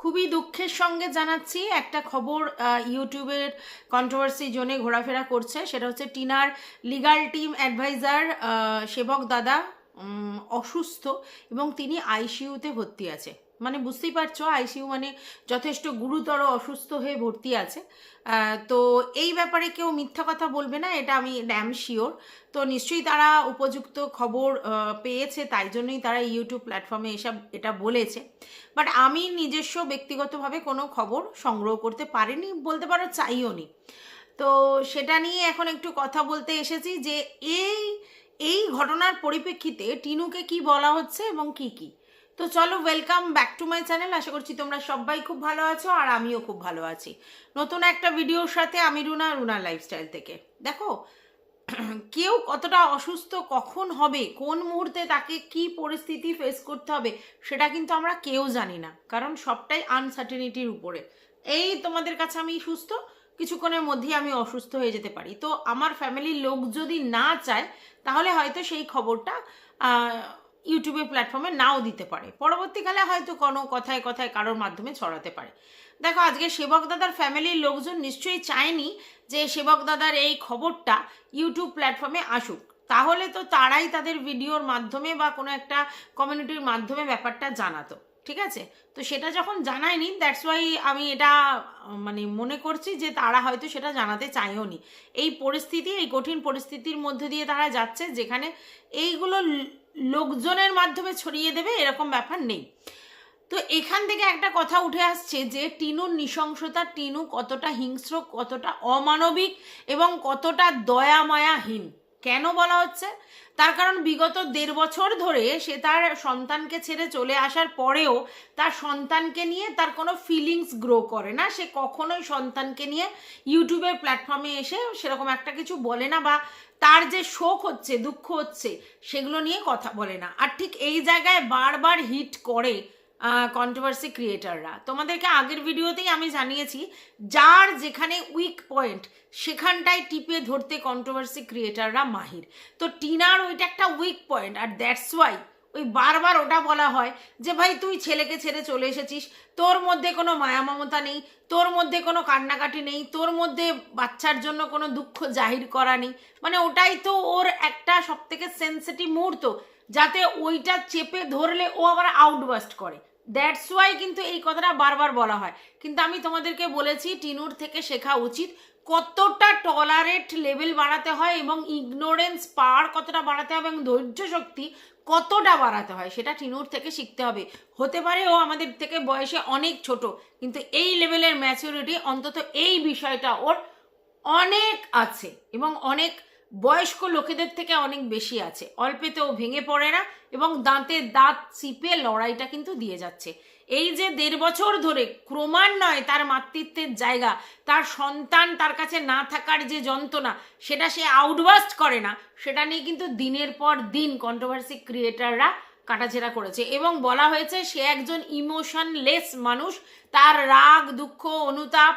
খুবই দুঃখের সঙ্গে জানাচ্ছি। একটা খবর ইউটিউবের কন্ট্রোভার্সি জোনে ঘোরাফেরা করছে, সেটা হচ্ছে টিনার লিগাল টিম অ্যাডভাইজার সেবক দাদা অসুস্থ এবং তিনি আইসিইউতে ভর্তি আছে। মানে বুঝতেই পারছ আইসিইউ মানে যথেষ্ট গুরুতর অসুস্থ হয়ে ভর্তি আছে। তো এই ব্যাপারে কেউ মিথ্যা কথা বলবে না, এটা আমি ড্যাম শিওর তো নিশ্চয়ই তারা উপযুক্ত খবর পেয়েছে, তাই জন্যই তারা ইউটিউব প্ল্যাটফর্মে এসব, এটা বলেছে। বাট আমি নিজস্ব ব্যক্তিগতভাবে কোনো খবর সংগ্রহ করতে পারিনি, বলতে পারো চাইও নি। তো সেটা নিয়ে এখন একটু কথা বলতে এসেছি যে এই এই ঘটনার পরিপ্রেক্ষিতে টিনুকে কি বলা হচ্ছে এবং কি কি? তো চলো welcome back to my channel আশা করছি তোমরা সবাই খুব ভালো আছো আর আমিও খুব ভালো আছি। নতুন একটা ভিডিওর সাথে আমি রুনা রুনা লাইফস্টাইল থেকে। দেখো, কেউ কতটা অসুস্থ কখন হবে, কোন মুহূর্তে তাকে কি পরিস্থিতি ফেস করতে হবে, সেটা কিন্তু আমরা কেউ জানি না। কারণ সবটাই আনসার্টেনিটির উপরে। এই তোমাদের কাছে আমি সুস্থ, কিছুক্ষণের মধ্যেই আমি অসুস্থ হয়ে যেতে পারি। তো আমার ফ্যামিলির লোক যদি না চায়, তাহলে হয়তো সেই খবরটা ইউটিউবের প্ল্যাটফর্মে নাও দিতে পারে। পরবর্তীকালে হয়তো কোনো কথায় কথায় কারোর মাধ্যমে ছড়াতে পারে। দেখো, আজকে সেবক দাদার ফ্যামিলির লোকজন নিশ্চয়ই চায়নি যে সেবক দাদার এই খবরটা ইউটিউব প্ল্যাটফর্মে আসুক। তাহলে তো তারাই তাদের ভিডিওর মাধ্যমে বা কোনো একটা কমিউনিটির মাধ্যমে ব্যাপারটা জানাতো, ঠিক আছে? তো সেটা যখন জানায়নি দ্যাটস ওয়াই আমি এটা মানে মনে করছি যে তারা হয়তো সেটা জানাতে চাইও নি এই পরিস্থিতি, এই কঠিন পরিস্থিতির মধ্যে দিয়ে তারা যাচ্ছে, যেখানে এইগুলো লোকজনের মাধ্যমে ছড়িয়ে দেবে, এরকম ব্যাপার নেই। তো এখান থেকে একটা কথা উঠে আসছে যে, টিনুর নৃশংসতা, টিনু কতটা হিংস্র, কতটা অমানবিক এবং কতটা দয়া মায়াহীন কেন বলা হচ্ছে? তার কারণ বিগত দেড় বছর ধরে সে তার সন্তানকে ছেড়ে চলে আসার পরেও তার সন্তানকে নিয়ে তার কোনো ফিলিংস গ্রো করে না। সে কখনোই সন্তানকে নিয়ে ইউটিউবের প্ল্যাটফর্মে এসে সেরকম একটা কিছু বলে না বা তার যে শোক হচ্ছে, দুঃখ হচ্ছে, সেগুলো নিয়ে কথা বলে না। আর ঠিক এই জায়গায় বারবার হিট করে কন্ট্রোভার্সি ক্রিয়েটাররা তোমাদেরকে আগের ভিডিওতেই আমি জানিয়েছি, যার যেখানে উইক পয়েন্ট সেখানটায় টিপে ধরতে কন্ট্রোভার্সি ক্রিয়েটাররা মাহির। তো টিনার ওইটা একটা উইক পয়েন্ট আর দ্যাটস ওয়াই ওই বারবার ওটা বলা হয় যে, ভাই, তুই ছেলেকে ছেড়ে চলে এসেছিস। তোর মধ্যে কোনো মায়া মমতা নেই, তোর মধ্যে কোনো কান্নাকাটি নেই, তোর মধ্যে বাচ্চার জন্য কোনো দুঃখ জাহির করা নেই। মানে ওটাই তো ওর একটা সব থেকে সেন্সিটিভ মুহূর্ত। যাতে ওইটা চেপে ধরলে ও আবার আউটবাস্ট করে। দ্যাটস ওয়াই কিন্তু এই কথাটা বারবার বলা হয়। কিন্তু আমি তোমাদেরকে বলেছি, টিনুর থেকে শেখা উচিত কতটা টলারেট লেভেল বাড়াতে হয় এবং ইগনোরেন্স পাওয়ার কতটা বাড়াতে হবে এবং ধৈর্য শক্তি কতটা বাড়াতে হয়, সেটা টিনুর থেকে শিখতে হবে। হতে পারে ও আমাদের থেকে বয়সে অনেক ছোট, কিন্তু এই লেভেলের ম্যাচুরিটি অন্তত এই বিষয়টা ওর অনেক আছে এবং অনেক বয়স্ক লোকেদের থেকে অনেক বেশি আছে। অল্পেতেও ভেঙে পড়ে না এবং দাঁতে দাঁত চিপে লড়াইটা কিন্তু দিয়ে যাচ্ছে। এই যে দেড় বছর ধরে ক্রমান্বয়ে তার মাতৃত্বের জায়গা, তার সন্তান তার কাছে না থাকার যে যন্ত্রণা, সেটা সে আউটবাস্ট করে না। সেটা নিয়ে কিন্তু দিনের পর দিন কন্ট্রোভার্সি ক্রিয়েটাররা কাটাছেড়া করেছে। এবং বলা হয়েছে সে একজন ইমোশনলেস মানুষ। তার রাগ, দুঃখ, অনুতাপ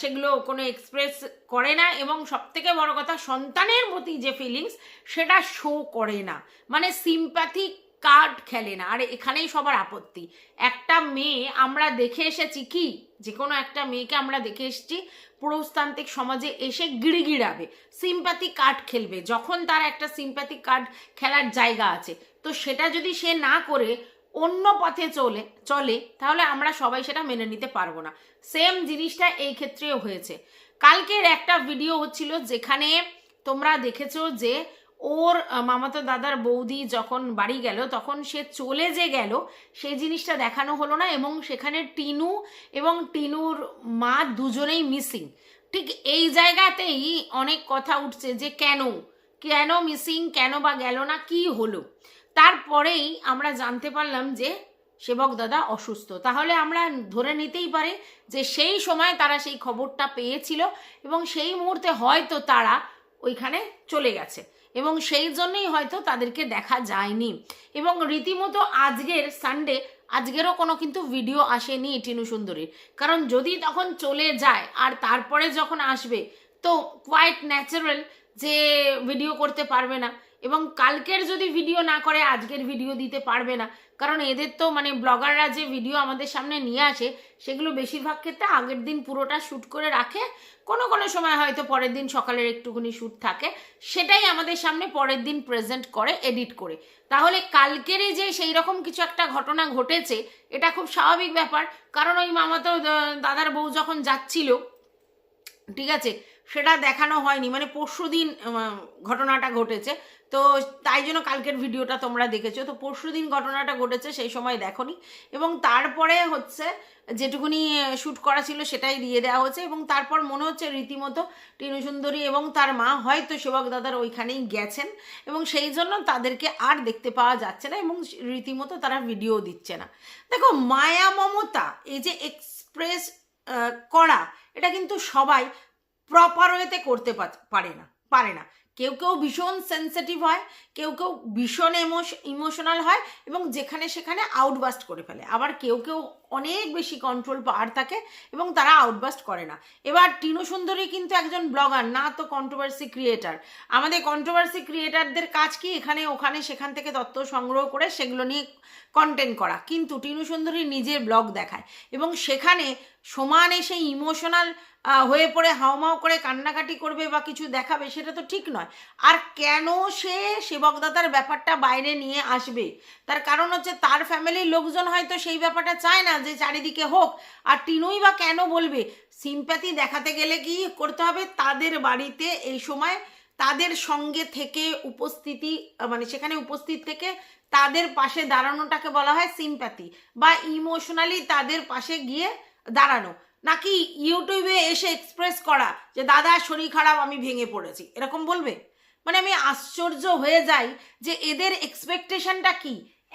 সেগুলো কোনো এক্সপ্রেস করে না। এবং সব থেকে বড় কথা, সন্তানের প্রতি যে ফিলিংস সেটা শো করে না। মানে সিম্প্যাথি কার্ড খেলে না। আর এখানেই সবার আপত্তি। একটা মেয়ে, আমরা দেখে এসেছি কি? যে কোনো একটা মেয়েকে আমরা দেখে এসেছি, পুরুষতান্ত্রিক সমাজে এসে গিড়গিড়াবে। সিম্প্যাথি কার্ড খেলবে। যখন তার একটা সিম্প্যাথি কার্ড খেলার জায়গা আছে তো সেটা যদি সে না করে, অন্য পথে চলে চলে, তাহলে আমরা সবাই সেটা মেনে নিতে পারব না। সেম জিনিসটা এই ক্ষেত্রেও হয়েছে। কালকের একটা ভিডিও হচ্ছিল যেখানে তোমরা দেখেছ যে ওর মামাতো দাদার বৌদি যখন বাড়ি গেল, তখন সে চলে যে গেল, সেই জিনিসটা দেখানো হলো না এবং সেখানে টিনু এবং টিনুর মা দুজনেই মিসিং ঠিক এই জায়গাতেই অনেক কথা উঠছে যে কেন? কেন মিসিং কেন বা গেল না? কি হলো? তারপরেই আমরা জানতে পারলাম যে সেবক দাদা অসুস্থ। তাহলে আমরা ধরে নিতেই পারি যে সেই সময় তারা সেই খবরটা পেয়েছিল এবং সেই মুহূর্তে হয়তো তারা ওইখানে চলে গেছে এবং সেই জন্যই হয়তো তাদেরকে দেখা যায়নি। এবং রীতিমতো আজকের সানডে আজকেরও কোনো কিন্তু ভিডিও আসেনি টিনু সুন্দরীর। কারণ যদি তখন চলে যায় আর তারপরে যখন আসবে, তো কোয়াইট ন্যাচারাল যে ভিডিও করতে পারবে না। এবং কালকের যদি ভিডিও না করে, আজকের ভিডিও দিতে পারবে না। কারণ এদের তো মানে ব্লগাররা যে ভিডিও আমাদের সামনে নিয়ে আসে, সেগুলো বেশিরভাগ ক্ষেত্রে আগের দিন পুরোটা শ্যুট করে রাখে। কোনো কোনো সময় হয়তো পরের দিন সকালের একটুখানি শ্যুট থাকে। সেটাই আমাদের সামনে পরের দিন প্রেজেন্ট করে এডিট করে। তাহলে কালকেরই যে সেই রকম কিছু একটা ঘটনা ঘটেছে, এটা খুব স্বাভাবিক ব্যাপার। কারণ ওই মামাতো দা- দাদার বউ যখন যাচ্ছিল, ঠিক আছে, সেটা দেখানো হয়নি। মানে পরশু দিন ঘটনাটা ঘটেছে। তো তাই জন্য কালকের ভিডিওটা তোমরা দেখেছ। তো পরশু দিন ঘটনাটা ঘটেছে, সেই সময় দেখোনি। এবং তারপরে হচ্ছে যেটুকুনি শ্যুট করা ছিল সেটাই দিয়ে দেওয়া হচ্ছে এবং তারপর মনে হচ্ছে রীতিমতো টিনু সুন্দরী এবং তার মা হয়তো সেবক দাদার ওইখানেই গেছেন। এবং সেই জন্য তাদেরকে আর দেখতে পাওয়া যাচ্ছে না এবং রীতিমতো তারা ভিডিও দিচ্ছে না। দেখো, মায়া মমতা, এই যে এক্সপ্রেস করা, এটা কিন্তু সবাই প্রপার ওয়েতে করতে পারে না পারে না। কেউ কেউ ভীষণ সেন্সিটিভ হয়, কেউ কেউ ভীষণ ইমোশনাল হয় এবং যেখানে সেখানে আউটবাস্ট করে ফেলে। আবার কেউ কেউ অনেক বেশি কন্ট্রোল পাওয়ার থাকে এবং তারা আউটবাস্ট করে না। এবার টিনু সুন্দরী কিন্তু একজন ব্লগার না তো কন্ট্রোভার্সি ক্রিয়েটার আমাদের কন্ট্রোভার্সি ক্রিয়েটারদের কাজ কি? এখানে, ওখানে, সেখান থেকে তথ্য সংগ্রহ করে সেগুলো নিয়ে কন্টেন্ট করা। কিন্তু টিনু সুন্দরী নিজের ব্লগ দেখায়, এবং সেখানে সমানে সেই ইমোশনাল হয়ে পড়ে, হাওমাও করে, কান্নাকাটি করবে বা কিছু দেখাবে, সেটা তো ঠিক নয়। আর কেন সে সেবকদাতার ব্যাপারটা বাইরে নিয়ে আসবে? তার কারণ হচ্ছে তার ফ্যামিলির লোকজন হয়তো সেই ব্যাপারটা চায় না যে চারিদিকে হোক, আর টিনুই বা কেন বলবে? সিম্প্যাথি দেখাতে গেলে কি করতে হবে? তাদের বাড়িতে এই সময় তাদের সঙ্গে থেকে উপস্থিতি মানে সেখানে উপস্থিত থেকে তাদের পাশে দাঁড়ানোটাকে বলা হয় সিম্প্যাথি বা ইমোশনালি তাদের পাশে গিয়ে দাঁড়ানো। নাকি ইউটিউবে এসে এক্সপ্রেস করা যে, দাদা, শরীর খারাপ, আমি ভেঙে পড়েছি। এরকম বলবে? মানে আমি আশ্চর্য হয়ে যাই যে এদের এক্সপেকটেশনটা কি?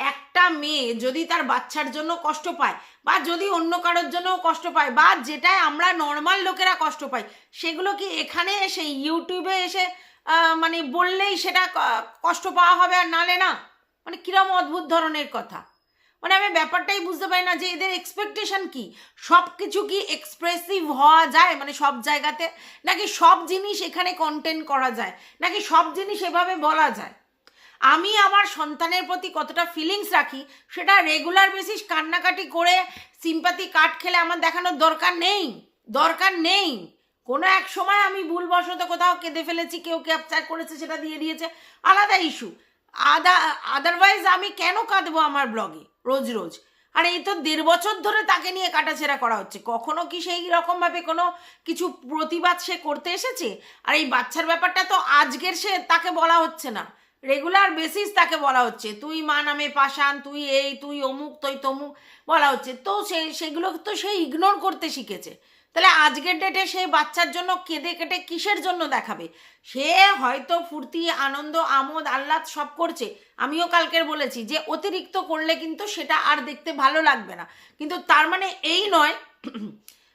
একটা মেয়ে যদি তার বাচ্চার জন্য কষ্ট পায় বা যদি অন্য কারোর জন্য কষ্ট পায় বা যেটায় আমরা নর্মাল লোকেরা কষ্ট পাই, সেগুলো কি এখানে এসে ইউটিউবে এসে মানে বললেই সেটা কষ্ট পাওয়া হবে আর নালে না? মানে কিরম অদ্ভুত ধরনের কথা। মানে আমি ব্যাপারটাই বুঝতে পারি না যে এদের এক্সপেকটেশন কি? সব কিছু কি এক্সপ্রেসিভ হওয়া যায়? মানে সব জায়গাতে? নাকি সব জিনিস এখানে কন্টেন্ট করা যায়? নাকি সব জিনিস এভাবে বলা যায়? আমি আমার সন্তানের প্রতি কতটা ফিলিংস রাখি, সেটা রেগুলার বেসিস কান্নাকাটি করে সিম্পাতি কাট খেলে আমার দেখানোর দরকার নেই দরকার নেই। কোনো এক সময় আমি ভুলবশত কোথাও কেঁদে ফেলেছি, কেউ ক্যাপচার করেছে, সেটা দিয়ে দিয়েছে, আলাদা ইস্যু আদা আদারওয়াইজ আমি কেন কাঁদবো আমার ব্লগে রোজ রোজ। আর এই তো দেড় বছর ধরে তাকে নিয়ে কাটাছেড়া করা হচ্ছে। কখনো কি সেই রকমভাবে কোনো কিছু প্রতিবাদ সে করতে এসেছে? আর এই বাচ্চার ব্যাপারটা তো আজকের সে তাকে বলা হচ্ছে না। রেগুলার বেসিস তাকে বলা হচ্ছে। তুই মা নামে পাশান তুই এই, তুই অমুক, তুই তমুক বলা হচ্ছে। তো সে, সেগুলো তো সে ইগনোর করতে শিখেছে। তাহলে আজকের ডেটে সে বাচ্চার জন্য কেঁদে কেটে কিসের জন্য দেখাবে? সে হয়তো ফুর্তি, আনন্দ, আমোদ, আহ্লাদ সব করছে। আমিও কালকের বলেছি যে অতিরিক্ত করলে কিন্তু সেটা আর দেখতে ভালো লাগবে না। কিন্তু তার মানে এই নয়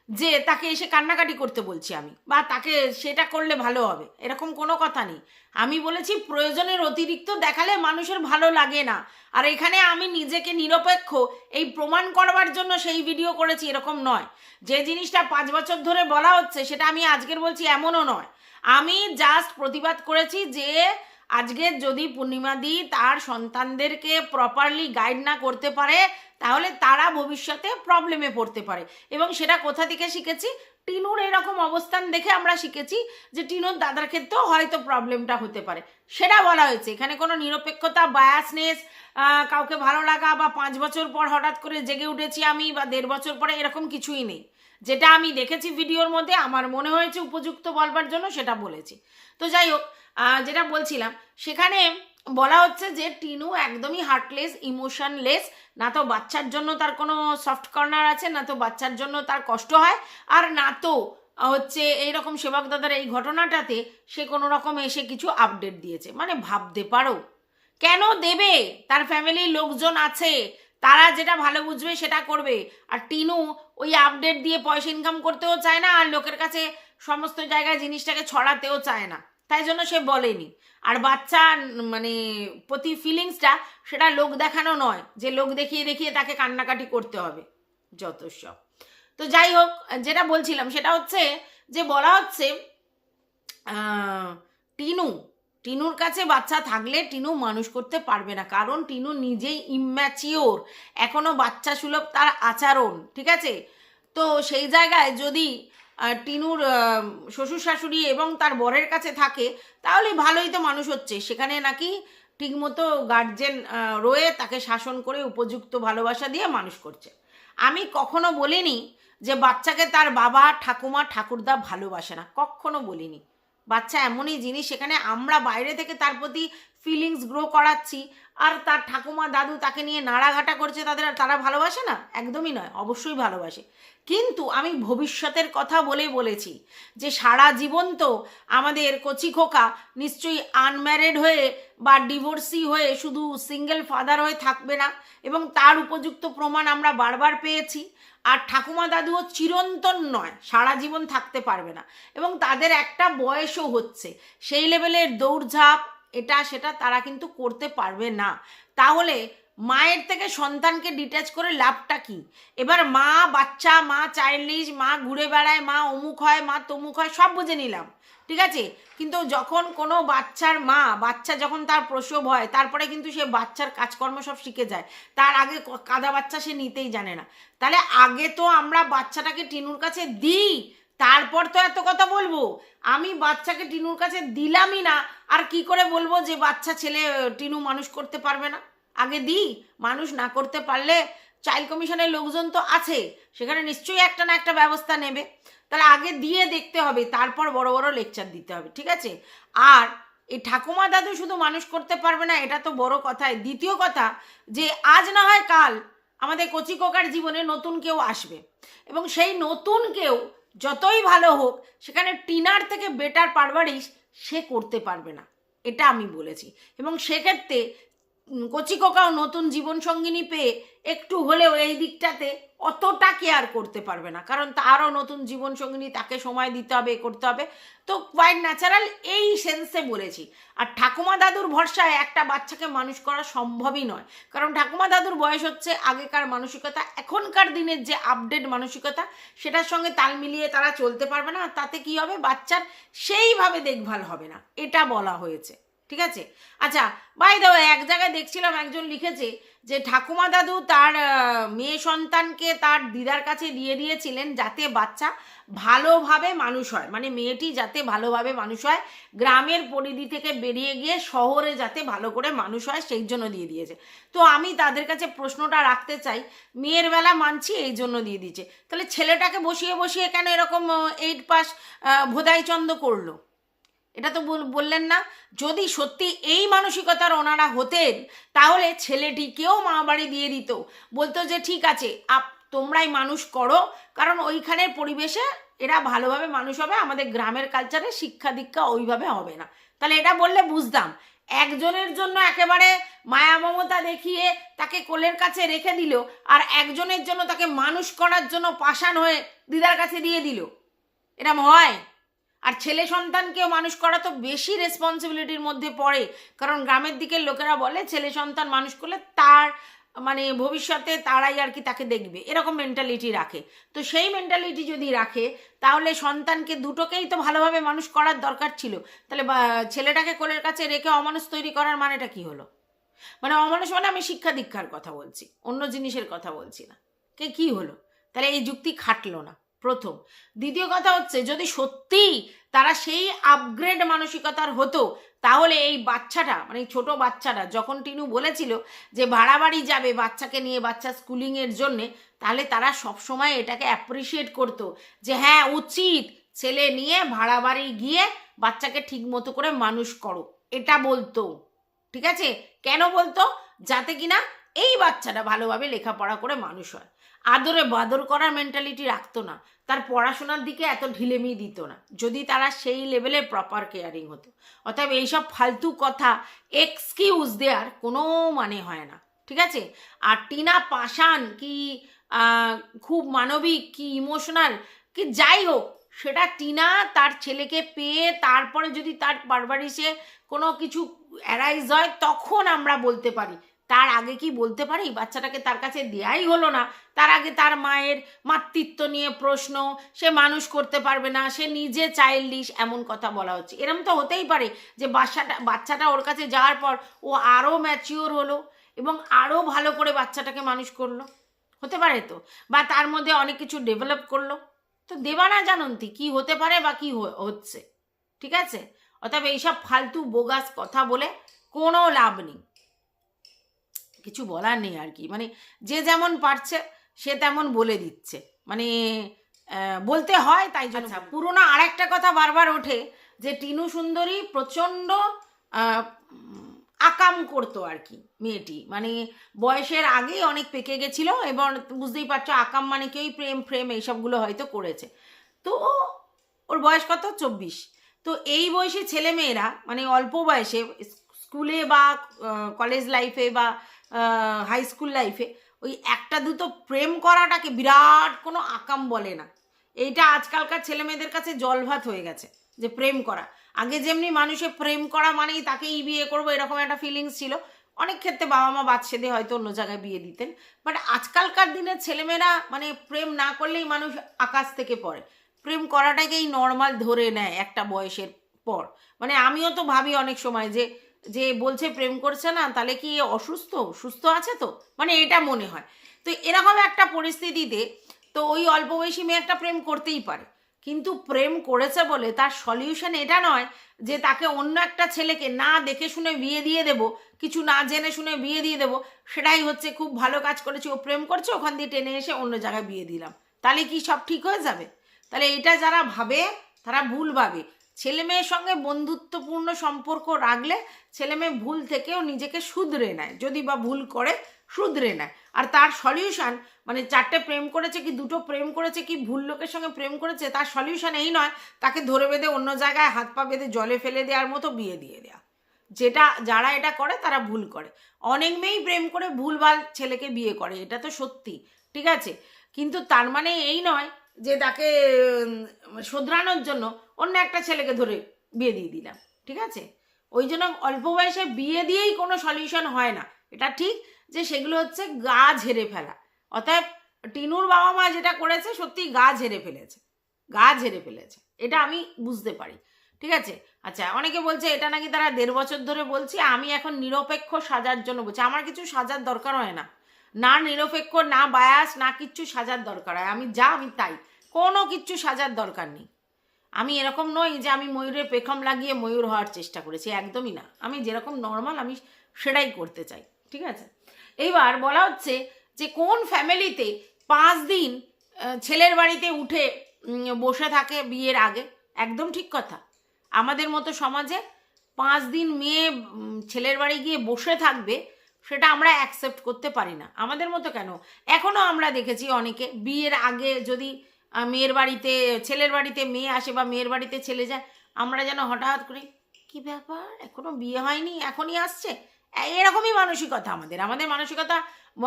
যে তাকে এসে কান্নাকাটি করতে বলছি আমি, বা তাকে সেটা করলে ভালো হবে, এরকম কোনো কথা নেই। আমি বলেছি, প্রয়োজনের অতিরিক্ত দেখালে মানুষের ভালো লাগে না। আর এখানে আমি নিজেকে নিরপেক্ষ, এই প্রমাণ করবার জন্য সেই ভিডিও করেছি, এরকম নয়। যে জিনিসটা পাঁচ বছর ধরে বলা হচ্ছে, সেটা আমি আজকের বলছি, এমনও নয়। আমি জাস্ট প্রতিবাদ করেছি যে, আজকে যদি পূর্ণিমাদি তার সন্তানদেরকে প্রপারলি গাইড না করতে পারে তাহলে তারা ভবিষ্যতে প্রবলেমে পড়তে পারে। এবং সেটা কোথা থেকে শিখেছি? টিনুর এরকম অবস্থান দেখে আমরা শিখেছি যে টিনুর দাদার ক্ষেত্রেও হয়তো প্রবলেমটা হতে পারে। সেটা বলা হয়েছে। এখানে কোনো নিরপেক্ষতা বায়াসনেস কাউকে ভালো লাগা বা পাঁচ বছর পর হঠাৎ করে জেগে উঠেছি আমি বা দেড় বছর পরে এরকম কিছুই নেই। যেটা আমি দেখেছি ভিডিওর মধ্যে, আমার মনে হয়েছে উপযুক্ত বলবার জন্য সেটা বলেছি। তো যাই হোক যেটা বলছিলাম, সেখানে বলা হচ্ছে যে টিনু একদমই হার্টলেস ইমোশনলেস না তো বাচ্চার জন্য তার কোনো সফট কর্নার আছে, না তো বাচ্চার জন্য তার কষ্ট হয়, আর না তো হচ্ছে এইরকম সেবক দাদার এই ঘটনাটাতে সে কোনো রকম এসে কিছু আপডেট দিয়েছে। মানে ভাবতে পারো। কেন দেবে? তার ফ্যামিলির লোকজন আছে, তারা যেটা ভালো বুঝবে সেটা করবে। আর টিনু ওই আপডেট দিয়ে পয়সা ইনকাম করতেও চায় না, আর লোকের কাছে সমস্ত জায়গায় জিনিসটাকে ছড়াতেও চায় না। তাই জন্য সে বলেনি। আর বাচ্চা মানে প্রতি ফিলিংসটা সেটা লোক দেখানো নয়, যে লোক দেখিয়ে দেখিয়ে তাকে কান্নাকাটি করতে হবে, যত সব। তো যাই হোক, যেটা বলছিলাম সেটা হচ্ছে যে বলা হচ্ছে টিনু, টিনুর কাছে বাচ্চা থাকলে টিনু মানুষ করতে পারবে না, কারণ টিনু নিজেই ইম্যাচিওর এখনও বাচ্চা সুলভ তার আচরণ, ঠিক আছে? তো সেই জায়গায় যদি টিনুর শ্বশুর শাশুড়ি এবং তার বরের কাছে থাকে, তাহলে ভালোই তো মানুষ হচ্ছে। সেখানে নাকি ঠিকমতো গার্জেন রয়ে তাকে শাসন করে উপযুক্ত ভালোবাসা দিয়ে মানুষ করছে। আমি কখনো বলিনি যে বাচ্চাকে তার বাবা, ঠাকুমা, ঠাকুরদা ভালোবাসে না, কখনো বলিনি। বাচ্চা এমনই জিনিস, সেখানে আমরা বাইরে থেকে তার প্রতি ফিলিংস গ্রো করাচ্ছি আর তার ঠাকুমা দাদু তাকে নিয়ে নাড়াঘাটা করছে তাদের আর তারা ভালোবাসে না? একদমই নয়, অবশ্যই ভালোবাসে। কিন্তু আমি ভবিষ্যতের কথা বলে বলেছি যে সারা জীবন তো আমাদের কচি খোকা নিশ্চয়ই আনম্যারিড হয়ে বা ডিভোর্সি হয়ে শুধু সিঙ্গেল ফাদার হয়ে থাকবে না এবং তার উপযুক্ত প্রমাণ আমরা বারবার পেয়েছি। আর ঠাকুমা দাদুও চিরন্তন নয়, সারা জীবন থাকতে পারবে না। এবং তাদের একটা বয়সও হচ্ছে। সেই লেভেলের দৌড়ঝাঁপ এটা সেটা তারা কিন্তু করতে পারবে না। তাহলে মায়ের থেকে সন্তানকে ডিট্যাচ করে লাভটা কি? এবার মা, বাচ্চা, মা চাইল্ডিশ মা ঘুরে বেড়ায়, মা অমুক হয়, মা তমুক হয়, সব বুঝে নিলাম, ঠিক আছে? কিন্তু যখন কোনো বাচ্চার মা, বাচ্চা যখন তার প্রসব হয়, তারপরে কিন্তু সে বাচ্চার কাজকর্ম সব শিখে যায়, তার আগে কাদা বাচ্চা সে নিতেই জানে না। তাহলে আগে তো আমরা বাচ্চাটাকে টিনুর কাছে দিই তারপর তো এত কথা বলব। আমি বাচ্চাকে টিনুর কাছে দিলামই না, আর কি করে বলব যে বাচ্চা ছেলে টিনু মানুষ করতে পারবে না? আগে দিই, মানুষ না করতে পারলে চাইল্ড কমিশনের লোকজন তো আছে, সেখানে নিশ্চয়ই একটা না একটা ব্যবস্থা নেবে। তাহলে আগে দিয়ে দেখতে হবে, তারপর বড় বড় লেকচার দিতে হবে, ঠিক আছে? আর এই ঠাকুমা দাদু শুধু মানুষ করতে পারবে না, এটা তো বড় কথাই দ্বিতীয় কথা, যে আজ না হয় কাল আমাদের কচি কোকার জীবনে নতুন কেউ আসবে। এবং সেই নতুন কেউ যতই ভালো হোক, সেখানে টিনার থেকে বেটার পারভারিশ সে করতে পারবে না। এটা আমি বলেছি। এবং সেক্ষেত্রে কচি কোকাও নতুন জীবন সঙ্গিনী পেয়ে একটু হলেও এই দিকটাতে অতটা কেয়ার করতে পারবে না। কারণ তারও নতুন জীবন সঙ্গিনী তাকে সময় দিতে হবে করতে হবে। তো কোয়াইট ন্যাচারাল এই সেন্সে বলেছি। আর ঠাকুমা দাদুর ভরসায় একটা বাচ্চাকে মানুষ করা সম্ভবই নয়। কারণ ঠাকুমা দাদুর বয়স হচ্ছে আগেকার মানসিকতা, এখনকার দিনের যে আপডেট মানসিকতা, সেটার সঙ্গে তাল মিলিয়ে তারা চলতে পারবে না। তাতে কি হবে? বাচ্চার সেইভাবে দেখভাল হবে না। এটা বলা হয়েছে। ঠিক আছে? আচ্ছা বাই দাও এক জায়গায় দেখছিলাম একজন লিখেছে যে ঠাকুমা দাদু তার মেয়ে সন্তানকে তার দিদার কাছে দিয়ে দিয়েছিলেন যাতে বাচ্চা ভালোভাবে মানুষ হয়। মানে মেয়েটি যাতে ভালোভাবে মানুষ হয়, গ্রামের পরিধি থেকে বেরিয়ে গিয়ে শহরে যাতে ভালো করে মানুষ হয়, সেই জন্য দিয়ে দিয়েছে। তো আমি তাদের কাছে প্রশ্নটা রাখতে চাই, মেয়ের বেলা মানছি, এই জন্য দিয়ে দিয়েছে। তাহলে ছেলেটাকে বসিয়ে বসিয়ে কেন এরকম এইট পাস ভোদাইচন্দ করল? এটা তো বল- বললেন না। যদি সত্যি এই মানসিকতার ওনারা হতেন, তাহলে ছেলেটিকেও মা বাড়ি দিয়ে দিত। বলতো যে, ঠিক আছে, আপ, তোমরাই মানুষ করো, কারণ ওইখানের পরিবেশে এরা ভালোভাবে মানুষ হবে, আমাদের গ্রামের কালচারে শিক্ষা দীক্ষা ওইভাবে হবে না। তাহলে এটা বললে বুঝতাম। একজনের জন্য একেবারে মায়া মমতা দেখিয়ে তাকে কোলের কাছে রেখে দিল, আর একজনের জন্য তাকে মানুষ করার জন্য পাষাণ হয়ে দিদার কাছে দিয়ে দিল। এরম হয়? আর ছেলে সন্তানকেও মানুষ করা তো বেশি রেসপন্সিবিলিটির মধ্যে পড়ে। কারণ গ্রামের দিকের লোকেরা বলে, ছেলে সন্তান মানুষ করলে তার মানে ভবিষ্যতে তারাই আর কি তাকে দেখবে। এরকম মেন্টালিটি রাখে। তো সেই মেন্টালিটি যদি রাখে, তাহলে সন্তানকে দুটোকেই তো ভালোভাবে মানুষ করার দরকার ছিল। তাহলে ছেলেটাকে কোলের কাছে রেখে অমানুষ তৈরি করার মানেটা কি হলো? মানে অমানুষ মানে আমি শিক্ষা দীক্ষার কথা বলছি, অন্য জিনিসের কথা বলছি না। কে কি হলো? তাহলে এই যুক্তি খাটলো না। প্রথম। দ্বিতীয় কথা হচ্ছে, যদি সত্যিই তারা সেই আপগ্রেড মানসিকতার হতো, তাহলে এই বাচ্চাটা মানে ছোট বাচ্চাটা, যখন টিনু বলেছিল যে ভাড়া বাড়ি যাবে বাচ্চাকে নিয়ে বাচ্চা স্কুলিংয়ের জন্যে, তাহলে তারা সবসময় এটাকে অ্যাপ্রিসিয়েট করতো যে হ্যাঁ উচিত ছেলে নিয়ে ভাড়া বাড়ি গিয়ে বাচ্চাকে ঠিক মতো করে মানুষ করো। এটা বলতো। ঠিক আছে? কেন বলতো? যাতে কিনা এই বাচ্চাটা ভালোভাবে লেখাপড়া করে মানুষ হয়। আদরে বাদর করার মেন্টালিটি রাখতো না। তার পড়াশোনার দিকে এত ঢিলেমি দিত না। যদি তারা সেই লেভেলে প্রপার কেয়ারিং হতো। অতএব এইসব ফালতু কথা এক্সকিউজ দেওয়ার কোনো মানে হয় না। ঠিক আছে? আর টিনা পাষাণ কি খুব মানবিক, কি ইমোশনাল কি যাই হোক, সেটা টিনা তার ছেলেকে পেয়ে তারপরে যদি তার পারবারিশে কোনো কিছু অ্যারাইজ হয়, তখন আমরা বলতে পারি তার আগে কি বলতে পারি? বাচ্চাটাকে তার কাছে দেয়াই হলো না। তার আগে তার মায়ের মাতৃত্ব নিয়ে প্রশ্ন, সে মানুষ করতে পারবে না, সে নিজে চাইল্ডিশ এমন কথা বলা হচ্ছে। এরম তো হতেই পারে যে বাচ্চাটা বাচ্চাটা ওর কাছে যাওয়ার পর ও আরও ম্যাচিওর হলো এবং আরও ভালো করে বাচ্চাটাকে মানুষ করল। হতে পারে তো? বা তার মধ্যে অনেক কিছু ডেভেলপ করল। তো দেবা না জানন্তি কি হতে পারে বা কি হচ্ছে? ঠিক আছে? অতএব এইসব ফালতু বোগাস কথা বলে কোনো লাভ নেই। কিছু বলার নেই আর কি। মানে যে যেমন পারছে সে তেমন বলে দিচ্ছে। মানে বলতে হয় তাই জন্য আচ্ছা। পুরোনো আরেকটা কথা বারবার ওঠে যে টিনু সুন্দরী প্রচণ্ড আকাম করতো আর কি মেয়েটি। মানে বয়সের আগেই অনেক পেকে গেছিল এবং বুঝতেই পারছ আকাম মানে কেউই প্রেম ফ্রেম এইসবগুলো হয়তো করেছে। তো ওর বয়স কত? চব্বিশ। তো এই বয়সী ছেলেমেয়েরা মানে অল্প বয়সে স্কুলে বা কলেজ লাইফে বা হাই স্কুল লাইফে ওই একটা দুটো প্রেম করাটাকে বিরাট কোনো আকাম বলে না। এইটা আজকালকার ছেলেমেয়েদের কাছে জলভাত হয়ে গেছে, যে প্রেম করা। আগে যেমনি মানুষে প্রেম করা মানেই তাকেই বিয়ে করব, এরকম একটা ফিলিংস ছিল। অনেক ক্ষেত্রে বাবা মা বাচ্চা দিয়ে হয়তো অন্য জায়গায় বিয়ে দিতেন। বাট আজকালকার দিনের ছেলেমেয়েরা মানে প্রেম না করলেই মানুষ আকাশ থেকে পড়ে। প্রেম করাটাকেই নর্মাল ধরে নেয় একটা বয়সের পর। মানে আমিও তো ভাবি অনেক সময় যে যে বলছে প্রেম করছে না, তাহলে কি অসুস্থ? সুস্থ আছে তো? মানে এটা মনে হয়। তো এরকম একটা পরিস্থিতিতে তো ওই অল্প বয়সী মেয়ে একটা প্রেম করতেই পারে। কিন্তু প্রেম করেছে বলে তার সলিউশন এটা নয় যে তাকে অন্য একটা ছেলেকে না দেখে শুনে বিয়ে দিয়ে দেব, কিছু না জেনে শুনে বিয়ে দিয়ে দেব, সেটাই হচ্ছে খুব ভালো কাজ করেছে, ও প্রেম করছে, ওখান দিয়ে টেনে এসে অন্য জায়গায় বিয়ে দিলাম। তাহলে কি সব ঠিক হয়ে যাবে? তাহলে এটা যারা ভাবে, তারা ভুল ভাবে। ছেলে মেয়ের সঙ্গে বন্ধুত্বপূর্ণ সম্পর্ক রাখলে ছেলে মেয়ে ভুল থেকেও নিজেকে শুধরে নেয়। যদি বা ভুল করে, শুধরে নেয়। আর তার সলিউশন মানে চারটে প্রেম করেছে কি, দুটো প্রেম করেছে কি, ভুল লোকের সঙ্গে প্রেম করেছে, তার সলিউশন এই নয়, তাকে ধরে বেঁধে অন্য জায়গায় হাত পা বেঁধে জলে ফেলে দেওয়ার মতো বিয়ে দিয়ে দেওয়া। যেটা, যারা এটা করে, তারা ভুল করে। অনেক মেয়েই প্রেম করে ভুলভাল ছেলেকে বিয়ে করে, এটা তো সত্যি, ঠিক আছে? কিন্তু তার মানে এই নয় যে তাকে শোধরানোর জন্য অন্য একটা ছেলেকে ধরে বিয়ে দিয়ে দিলাম, ঠিক আছে? ওই জন্য অল্প বয়সে বিয়ে দিয়েই কোনো সলিউশন হয় না। এটা ঠিক যে সেগুলো হচ্ছে গা ঝেড়ে ফেলা। অতএব টিনুর বাবা মা যেটা করেছে সত্যি গা ঝেড়ে ফেলেছে, গা ঝেড়ে ফেলেছে। এটা আমি বুঝতে পারি, ঠিক আছে? আচ্ছা অনেকে বলছে এটা নাকি তারা দেড় বছর ধরে বলছি, আমি এখন নিরপেক্ষ সাজার জন্য বলছি। আমার কিছু সাজার দরকার হয় না। না নিরপেক্ষ, না বায়াস না কিচ্ছু সাজার দরকার হয়। আমি যা, আমি তাই। কোনো কিচ্ছু সাজার দরকার নেই। আমি এরকম নই যে আমি ময়ূরের পেখম লাগিয়ে ময়ূর হওয়ার চেষ্টা করেছি, একদমই না। আমি যেরকম নর্মাল আমি সেটাই করতে চাই, ঠিক আছে? এইবার বলা হচ্ছে যে কোন ফ্যামিলিতে পাঁচ দিন ছেলের বাড়িতে উঠে বসে থাকে বিয়ের আগে? একদম ঠিক কথা। আমাদের মতো সমাজে পাঁচ দিন মেয়ে ছেলের বাড়ি গিয়ে বসে থাকবে, সেটা আমরা অ্যাকসেপ্ট করতে পারি না। আমাদের মতো কেন? এখনও আমরা দেখেছি অনেকে বিয়ের আগে যদি মেয়ের বাড়িতে, ছেলের বাড়িতে মেয়ে আসে বা মেয়ের বাড়িতে ছেলে যায়, আমরা যেন হঠাৎ করে, কি ব্যাপার? এখনও বিয়ে হয়নি? এখনই আসছে? এরকমই মানসিকতা আমাদের। আমাদের মানসিকতা,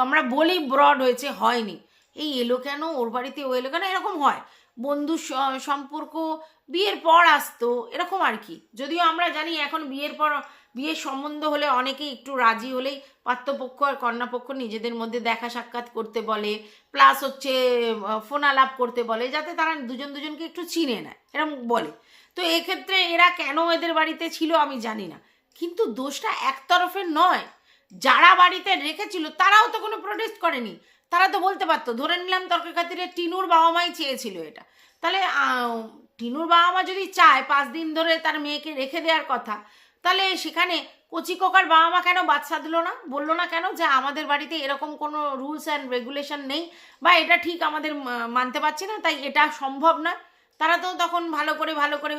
আমরা বলি ব্রড হয়েছে, হয়নি। এই এলো কেন? ওর বাড়িতে ও এলো কেন? এরকম হয়। বন্ধু সম্পর্ক, বিয়ের পর আসতো, এরকম আর কি। যদিও আমরা জানি এখন বিয়ের পর বিয়ের সম্বন্ধ হলে অনেকেই একটু রাজি হলেই পাত্রপক্ষ আর কন্যাপক্ষ নিজেদের মধ্যে দেখা সাক্ষাৎ করতে বলে প্লাস হচ্ছে ফোন আলাপ করতে বলে, যাতে তারা দুজন দুজনকে একটু চিনে নেয় এরকম বলে। তো এক্ষেত্রে এরা কেন এদের বাড়িতে ছিল আমি জানি না। কিন্তু দোষটা একতরফের নয়। যারা বাড়িতে রেখেছিল, তারাও তো কোনো প্রোটেস্ট করেনি। তারা তো বলতে পারতো, ধরে নিলাম তর্কের খাতিরে টিনুর বাবা মাই চেয়েছিল এটা। তাহলে টিনুর বাবা মা যদি চায়, পাঁচ দিন ধরে তার মেয়েকে রেখে দেওয়ার কথা তাহলে সেখানে কচি কোকার বাবা মা কেন বাচ্চা দিল না? বলল না কেন যে আমাদের বাড়িতে এরকম কোনো রুলস অ্যান্ড রেগুলেশন নেই? বা এটা ঠিক আমাদের মানতে পারছি না, তাই এটা সম্ভব না। তারা তো তখন ভালো করে ভালো করে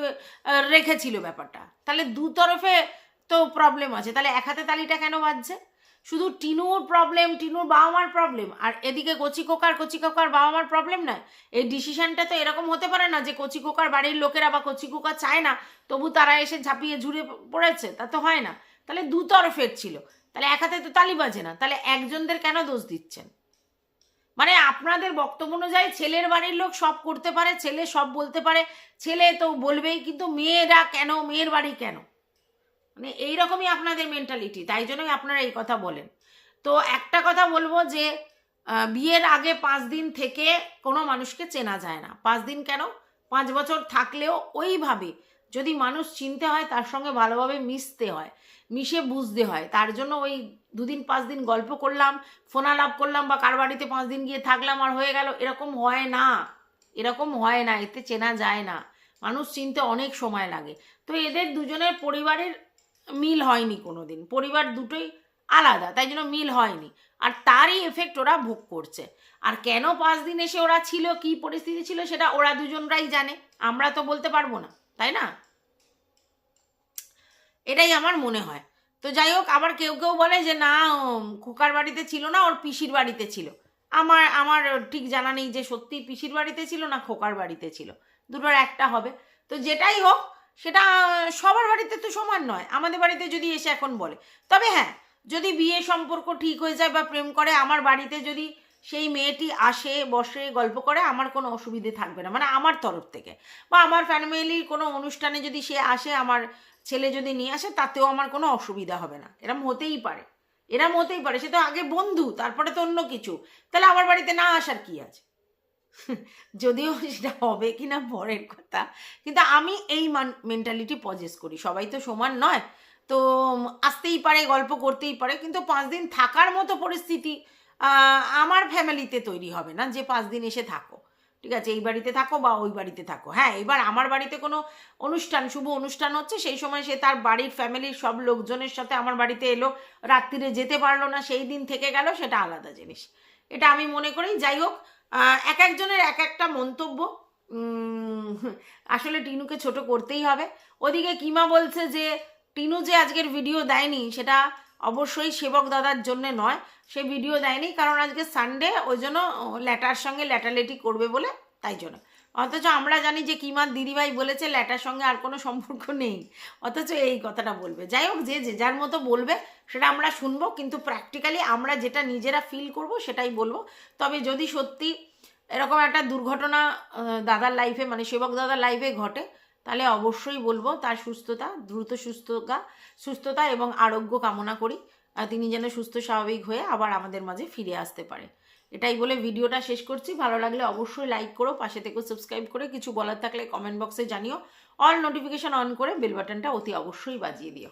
রেখেছিল ব্যাপারটা। তাহলে দু তরফে তো প্রবলেম আছে। তাহলে এক হাতে তালিটা কেন বাজছে শুধু টিনুর প্রবলেম টিনুর বাবা মার প্রবলেম আর এদিকে কচি কোকার কচি কোকার বাবা মার প্রবলেম নয়। এই ডিসিশনটা তো এরকম হতে পারে না যে কচি কোকার বাড়ির লোকেরা বা কচি কোকা চায় না, তবু তারা এসে ঝাঁপিয়ে ঝুড়ে পড়েছে, তা তো হয় না। তাহলে দু তরফের ছিল, তাহলে এক হাতে তো তালি বাজে না, তাহলে একজনদের কেন দোষ দিচ্ছেন? মানে আপনাদের বক্তব্য অনুযায়ী ছেলের বাড়ির লোক সব করতে পারে, ছেলে সব বলতে পারে, ছেলে তো বলবেই, কিন্তু মেয়েরা কেন, মেয়ের বাড়ি কেন? মানে এইরকমই আপনাদের মেন্টালিটি তাই জন্যই আপনারা এই কথা বলেন। তো একটা কথা বলব যে বিয়ের আগে পাঁচ দিন থেকে কোনো মানুষকে চেনা যায় না। পাঁচ দিন কেন? পাঁচ বছর থাকলেও ওইভাবে যদি মানুষ চিনতে হয়, তার সঙ্গে ভালোভাবে মিশতে হয়, মিশে বুঝতে হয়, তার জন্য ওই দুদিন, পাঁচ দিন গল্প করলাম ফোন আলাপ করলাম বা কার বাড়িতে পাঁচ দিন গিয়ে থাকলাম আর হয়ে গেল, এরকম হয় না। এরকম হয় না, এতে চেনা যায় না। মানুষ চিনতে অনেক সময় লাগে। তো এদের দুজনের পরিবারের মিল হয়নি কোনো দিন পরিবার দুটোই আলাদা, তাই জন্য মিল হয়নি। আর তারই এফেক্ট ওরা ভোগ করছে। আর কেন পাঁচ দিন এসে ওরা ছিল, কি পরিস্থিতি ছিল, সেটা ওরা দুজনরাই জানে। আমরা তো বলতে পারব না, তাই না? এটাই আমার মনে হয়। তো যাই হোক, আবার কেউ কেউ বলে যে, না খোকার বাড়িতে ছিল না, ওর পিসির বাড়িতে ছিল। আমার আমার ঠিক জানা নেই যে সত্যি পিসির বাড়িতে ছিল না খোকার বাড়িতে ছিল। দুটোর একটা হবে। তো যেটাই হোক সেটা, সবার বাড়িতে তো সমান নয়। আমাদের বাড়িতে যদি এসে এখন বলে। তবে হ্যাঁ যদি বিয়ে সম্পর্ক ঠিক হয়ে যায় বা প্রেম করে, আমার বাড়িতে যদি সেই মেয়েটি আসে, বসে, গল্প করে, আমার কোনো অসুবিধে থাকবে না। মানে আমার তরফ থেকে। বা আমার ফ্যামিলির কোনো অনুষ্ঠানে যদি সে আসে, আমার ছেলে যদি নিয়ে আসে, তাতেও আমার কোনো অসুবিধা হবে না। এরম হতেই পারে। এরম হতেই পারে। সে তো আগে বন্ধু, তারপরে তো অন্য কিছু। তাহলে আমার বাড়িতে না আসার কি আছে? যদিও সেটা হবে কি না পরের কথা। কিন্তু আমি এই মেন্টালিটি পজেস করি। সবাই তো সমান নয়। তো আসতেই পারে, গল্প করতেই পারে, কিন্তু পাঁচ দিন থাকার মতো পরিস্থিতি আমার ফ্যামিলিতে তৈরি হবে না যে পাঁচ দিন এসে থাকো। ঠিক আছে, এই বাড়িতে থাকো বা ওই বাড়িতে থাকো। হ্যাঁ এবার আমার বাড়িতে কোনো অনুষ্ঠান, শুভ অনুষ্ঠান হচ্ছে, সেই সময় সে তার বাড়ির ফ্যামিলির সব লোকজনের সাথে আমার বাড়িতে এলো, রাত্রিরে যেতে পারল না, সেই দিন থেকে গেল, সেটা আলাদা জিনিস। এটা আমি মনে করি। যাই হোক এক একজনের এক একটা মন্তব্য। আসলে টিনুকে ছোট করতেই হবে। ওদিকে কিমা বলছে যে, টিনু যে আজকের ভিডিও দেয়নি, সেটা অবশ্যই সেবক দাদার জন্য নয়। সে ভিডিও দেয়নি, কারণ আজকে সানডে ওই জন্য ল্যাটার সঙ্গে ল্যাটালেটি করবে বলে, তাই জন্য। অথচ আমরা জানি যে কিমার দিদিভাই বলেছে, ল্যাটার সঙ্গে আর কোনো সম্পর্ক নেই। অথচ এই কথাটা বলবে। যাই হোক, যে যে যার মতো বলবে, সেটা আমরা শুনব, কিন্তু প্র্যাকটিক্যালি আমরা যেটা নিজেরা ফিল করব, সেটাই বলব। তবে যদি সত্যি এরকম একটা দুর্ঘটনা দাদার লাইফে মানে সেবক দাদার লাইফে ঘটে, তাহলে অবশ্যই বলব তার সুস্থতা, দ্রুত সুস্থতা সুস্থতা এবং আরোগ্য কামনা করি। তিনি যেন সুস্থ, স্বাভাবিক হয়ে আবার আমাদের মাঝে ফিরে আসতে পারে। এটাই বলে ভিডিওটা শেষ করছি। ভালো লাগলে অবশ্যই লাইক করো, পাশে থেকে সাবস্ক্রাইব করে কিছু বলার থাকলে কমেন্ট বক্সে জানিও। অল নোটিফিকেশান অন করে বেল বাটনটা অতি অবশ্যই বাজিয়ে দিও।